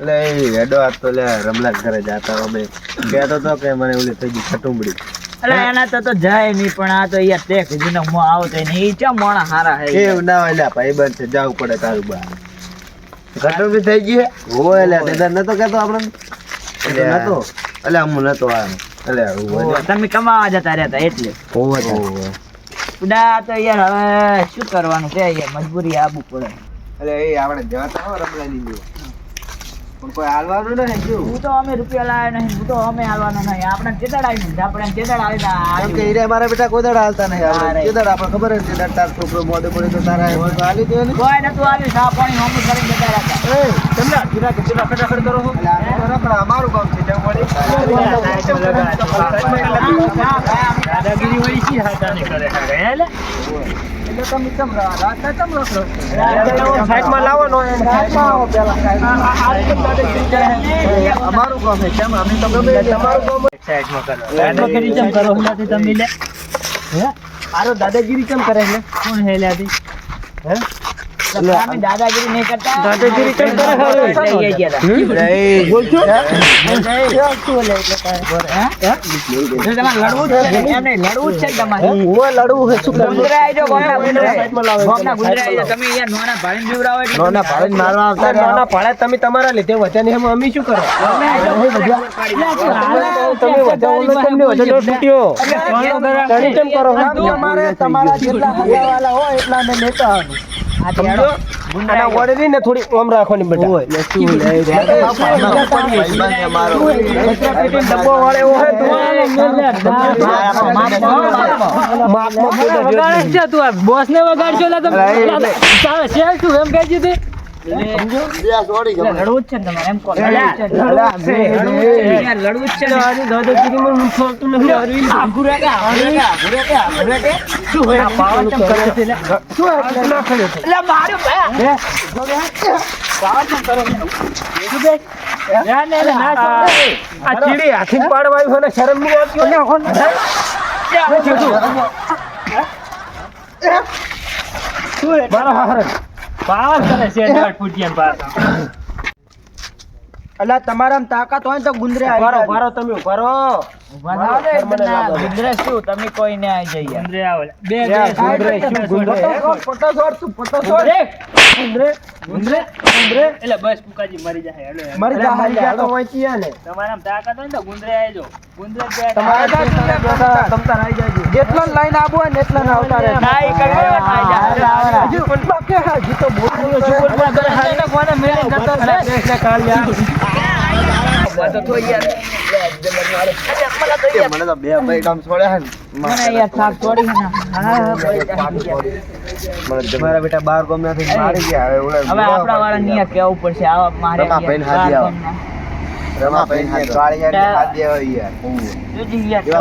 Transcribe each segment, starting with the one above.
એટલે હેડો તો લે રમલા ઘરે જાતા અમે કહેતો તો કે મને ઓલી થઈ ગઈ ખટુંબડી. અલા એના તો તો જાય નહીં પણ આ તો યાર તે કીધું ને હું આવો તો નહીં ચમ મોણા હારા હે? એવું ના હોય લ્યા ભાઈબંધ છે જવું પડે તારું બા ખટુંબડી થઈ ગઈ? હોય લ્યા દાદા નતો કહેતો આપણે એટલે નતો? એટલે હું નતો આ એટલે હું તમે કમાવા જતા રહેતા એટલે. ઓહો. ઉડા તો. યાર હવે શું કરવાનું છે યાર મજબૂરી આબુ પડે. એટલે એ આપણે જવાતા હો રમલાની ની. પણ કોઈ હાલવાનું નહીં જો હું તો અમે રૂપિયા લાવ્યા નહીં હું તો અમે હાલવાનો નહીં. આપણે ચેતડ આવી નહીં આપણે ચેતડ આવી કે હીરે મારા બેટા કોઈ દડ હાલતા નહીં. આપણે અરે. આપણે ખબર જ છે દાડો તાર છોકરો મોડે પડે તો તારા હાલી દે ને. કોઈ નતું આવ્યું ચા પાણી હોમું કરીને જતા રહેતા એ તમને કીરા કે પેલા ફટાફટ કરો છો? અમારું કામ છે દાદાગીરી વળી શી હાથાની કરે હારે હે લે? એટલે તમે કેમ? રાસ્તા કેમ રખડો સાઈડમાં લાવવાનો સાઈડમાં આવો પેલા અમારું કામ છે દાદાગીરી કેમ કરો. હમણાંથી તમે લે. હે? આરો દાદાગીરી કેમ કરે કોણ હે? હે? દાદાગીરી નહીં કરતા? દાદાગીરી લડવું છે? નહીં, તમારે. લડવું છે શું. તમે નોના ભાડીને બીવડાવો નોના ભાડે મારવા આવતા નાના પાડે તમે તમારા લીધે વચન એમ અમે શું કરો? તમે તમને કેમ કરો. તમારા જેટલા હોય એટલા અમે લેતા આના વડે ને થોડી ઓમ રાખવાની બેટા ડબ્બો વાળે હોય તો માપમાં બોસ ને વગાડશો એટલે તમે તારે છે શું ને. શું લે? શું કેમ કરો શું મારા શરમ પાવર કરે છે દોઢ ફૂટિયા પાછા. અલા તમારા તાકાત હોય ને તો ગુંદરે આવી ભરો જાય. તમે ઉભારો ઊભા થાઓ ને, મને ના, લાગે. ગુંદરે શું તમે કોઈ ને આવી જઈએ બે બે ગુંદરે, શું ગુંદરે? પટ્ટો છોડ, તું પટ્ટો છોડ. ગુંદરે, ગુંદરે, ગુંદરે. એટલે બસ કુકાજી મરી જાય હેલો મરી જા, હાલી હાલી તો જા. ને. તમારા તાકાત હોય ને ગુંદરે આવી ગુંદરે જાય. તમારે ત્યાં આવી જાજો. જેટલો લાઈન આબુ ને એટલા ને આવતા. હજુ તો. મને તો ભાઈ ભાઈ, બેટા બાર ગામ મારી મારે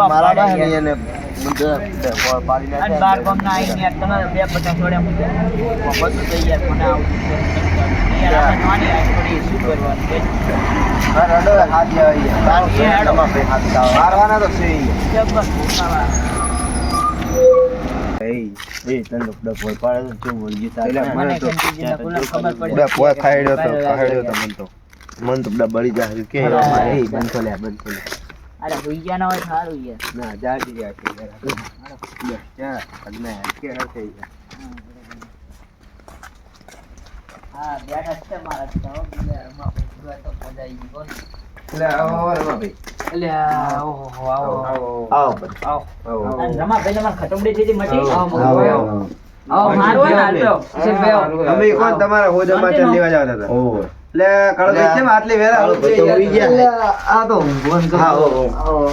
મારા શું કરવાનું મારવાના તો છે. એ તને ડબ પાડે તો કેવું બોલ ગીતા મને કંટીજીના કુલર ખબર પડી. બે પોય ખાઈડ્યો તો ખાઈડ્યો તો મન તો મન તો બધા બળી જાય કે હા. બંધો લે બંધો લે અરે હુઈ ના હોય સારું યાર. ના જાજી ગયા છે યાર બે ક્યાં કે હશે યાર હા, બેઠા છે મારા તો. બીજા બધું તો પધાઈ ગયું એટલે આવો આવો રમાભાઈ એટલે આવો, આવો. આવો આવો. આવો અને રમાભાઈને ખટમડી થઈ હતી મટી? આવો આવો, આવો આવો. આવો, મારું હોય ને હાલતો. છે બે આવો. અમે કોણ તમારા હોજામાં ચાલ લેવા જતા હતા એટલે કાળો કેમ આટલી વેરા આવું છે યાર? આ તો ઊંઘવાનું તો- હા, ઓ, ઓ.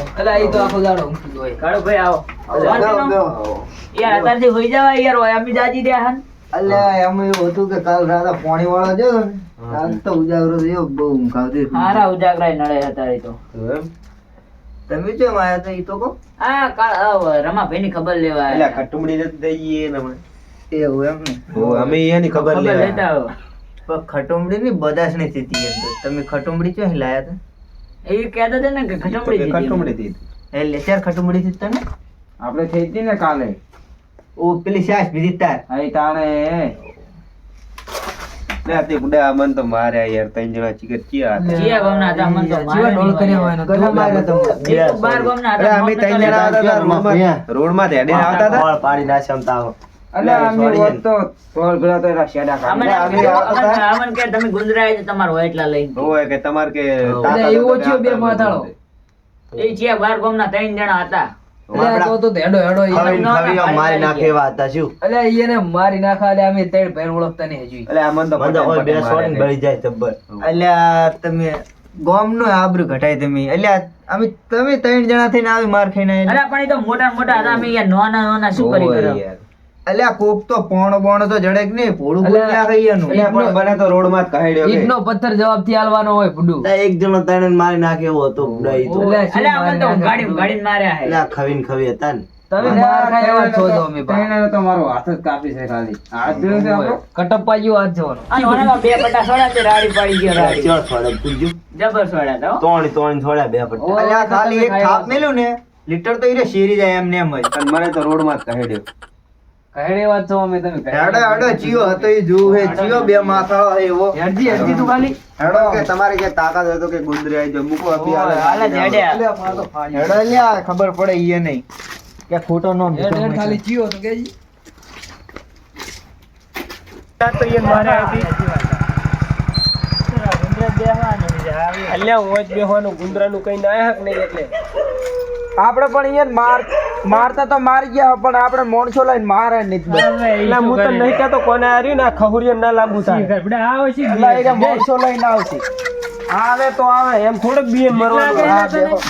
તો આખો દાડો ઊંઘતું હોય. કાળુભાઈ, આવો. આવો, શાંતિનો? આવો. યાર, અત્યારથી હોઈ જવાય યાર, હોય અમે જાજી રહ્યા હન. અલ્યા એમ એવું હતું કે કાલ રાતે પાણી વાળો જો ને આજ તો ઉજાગરો થયો બહુ ઊંઘ આવતી હારા ઉજાગરાય નડે અત્યારે તો. તમે કેમ આયા હતા ઈ તો કો આ કાળ- આ રમાભાઈની ખબર લેવા એટલે આયા. ખટુમડી દઈએ ને અમે. એવું એમ ને? અમે એની ખબર ખબર લેવા પણ ખટુંબડી ની ની સ્થિતિ એમ તો. તમે ખટુંબડી ક્યાં લાયા હતા? એ કહેતા હતા ને કે ખટમડી ખટુમડી થી એટલે ચારથી તને? આપણે થઈ હતી ને કાલે. ઓ પેલી શ્વાસ બીજી તાર અહીં તાણે લે તે બુડા મન તો માર્યા યાર ત્રણ જણા ચીકર ચિયા હતા. જીયા હતા, અમને તો જીવા ડોલ કર્યો હોય. હોય ને તો મારે તો બાર ગામના હતા, અમે ત્રણ જણા લેતા. હતા રોડમાં રોડમાં હેડીને આવતા હતા પાડી નાખે આમ તાવ. અલ્યા, અમે હોત તો તોલ ગળા તો એના શેડા કાઢી. અમે આવતા અમને- હતા. અમને કે તમે ગુંજરાય છે તમારા હોય એટલા લઈ હોય કે તમારે કે હા. એટલે એવો બે માથાળો. એ જીયા બાર ગામના ત્રણ જણા હતા મારી નાખે અમે ઓળખતા નહીં હજુ. અલ્યા તમે ગોમનું આબરૂ ઘટાય તમે. એટલે અમે તમે ત્રણ જણા થઈને આવી માર ખાઈને અરે પણ એ તો મોટા મોટા હતા અમે યાર નાના નાના શું કરી યાર. અલ્યા કોક તો પોણ બોણો તો જડે કે નહીં ભોળું ક્યાં બોલ્યા એનું પણ બને તો રોડમાં જ કહેડ્યો. ઈંટનો પથ્થર જવાબથી આલવાનો હોય પુડુ એક જણો ત્રણેને મારી નાખે એવો હતો બુડા ઈ તો. અલ્યા, અમે તો ગાડી ગાડી માર્યા હે અલ્યા ખવીન ખવી હતા ને. તમે માર ખાય એવા છો તો અમે પા. ઓય, કટપ્પા જેવો હાથ જવાનો. અને ઓનામાં બે પટ્ટા છોડા તે રાડી પાડી ગયો રાડી ચો થોડે પૂછજો. જબર સોડા તો ત્રણ ત્રણ થોડા બે પટ્ટા. અલ્યા ખાલી એક થાપ મેલ્યું ને લીટર તો ઈરે શેરી જાય એમને એમ જ મને તો રોડમાં જ કહેડ્યો કહેડે વાત છો અમે તમે હેડો હેડો ચિયો હતો એ જોવું હે ચિયો બે માથા હે એવો હેડજી, હેડજી તું ખાલી. હેડો કે તમારે કે તાકાત હતો કે ગુંદરી આવી જાઓ. મૂકો આપી હાલે. હાલે જ હેડ્યા. અલ્યા, માર તો ફાડી. હેડો અલ્યા ખબર પડે ઈએ નહીં કે ખોટો નો હેડ, હેડ, ખાલી ચીયો તો કેજી. આપણે પણ અહીંયા માર મારતા તો મારી ગયા પણ આપણે મોણસો લઈને મારે નહીં એટલે હું તો નહીં કહેતો કોને હાર્યું ને આ ના લાંબુ થાય. એટલે મોણસો લઈને આવશે. આવે તો આવે એમ થોડુંક બી એમ મરવાનું. હા, બેહો.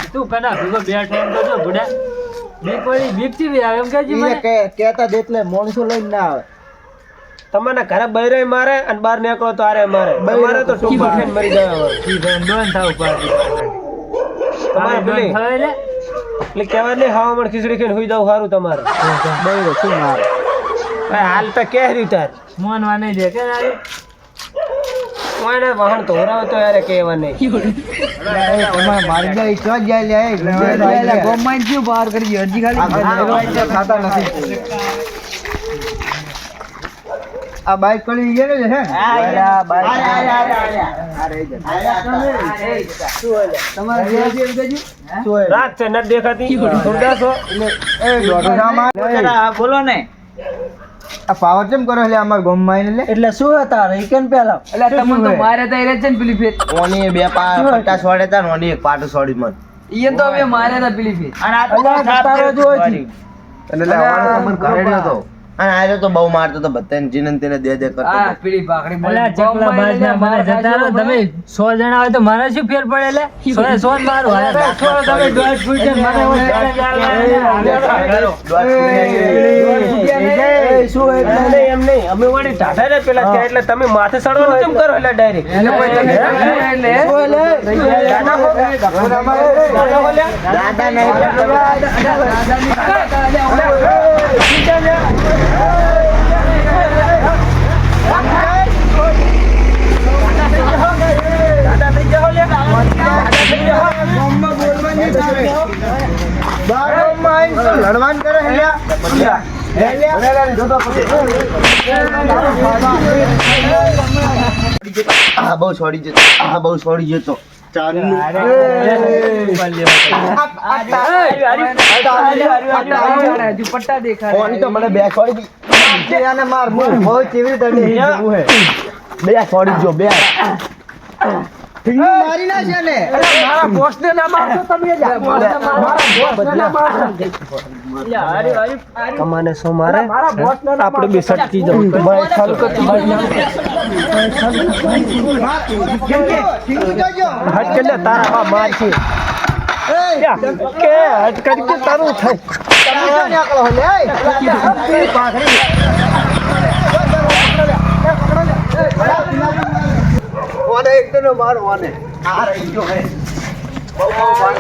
ઈને કે- કહેતા જ એટલે મોણસો લઈને ના આવે. તમને ઘરે બૈરાય મારે અને બહાર નીકળો તો આરે મારે. તમારે તો ખાઈને મરી પાડી તમારે પેલી એટલે કહેવાય નહીં હવામાન ખીચડી ખાઈને હોઈ જાવ સારું તમારે. બૈરો શું મારે ભાઈ હાલ તો કે રહ્યું તાર. કોઈને વાહન તો હોરાવે તો યાર કહેવા નહીં. તમારે મારી જાય તો જાય લે ગોમાઈન ક્યું બહાર કરી અરજી ખાલી ખાતા નથી? આ બાઈક પડી ગઈ ને હે આયા, બાઈક આયા, આયા, આયા. તમારે જે છે એ કહેજો. શું હે? રાત છે દેખાતી એ ના. જરા બોલો ને આ પાવર કેમ કરો એટલે અમાર ગોમમાં આઈને લે એટલે શું હતા રેકન પેલા એટલે તમને તો મારે તો રે છે ને પેલી ફેર ઓની બે પા પટ્ટા સોડે હતા ઓની એક પાટો છોડી મન ઈ તો હવે મારે તો પેલી ફેર અને આ તો તારો જો હતી એટલે આવવાનો તો મને કહેડ્યો હતો અને આજો તો બહુ મારતો તો બધાને જીનન તેને દે દે કરતો આ પીડી પેલી ભાખડી ચકલા ગોમમાં આઈને માર ખાશો તો મને. સો જણા હોય તો મારા શું ફેર પડે લે સો એ સો જ મારું અરે, તમે 100 ફૂટ છે, મને એવું ચાલે ચાલે. એ, શું એટલે? એમ નહીં, અમે વળી ટાઢા ને પેલા ત્યાં એટલે તમે માથે સડવાનું કેમ કરો એટલે ડાયરેક્ટ તમે એટલે. દાદા નહીં દાદા થઈ જાઓ લ્યા. દાદા થઈ જાઓ. બારોમાં આઈને શું લડવાન કરે બે છોડી જો બે મારી ના છે ને મારા બોસ ને ના મારશો તમે જ. મારા બોસ ને ના મારશો. કમાને સો મારે આપણે બે સટકી જાવ ભાઈ ચાલુ કરતી હટ કે તારા બા માર છે કે હટ કરી તારું થાય તમે ક્યાં નીકળો હે લે? એ, પાઘડી. ઓને એક તને મારો ઓને આ રહી ગયો હે બહુ બહુ માર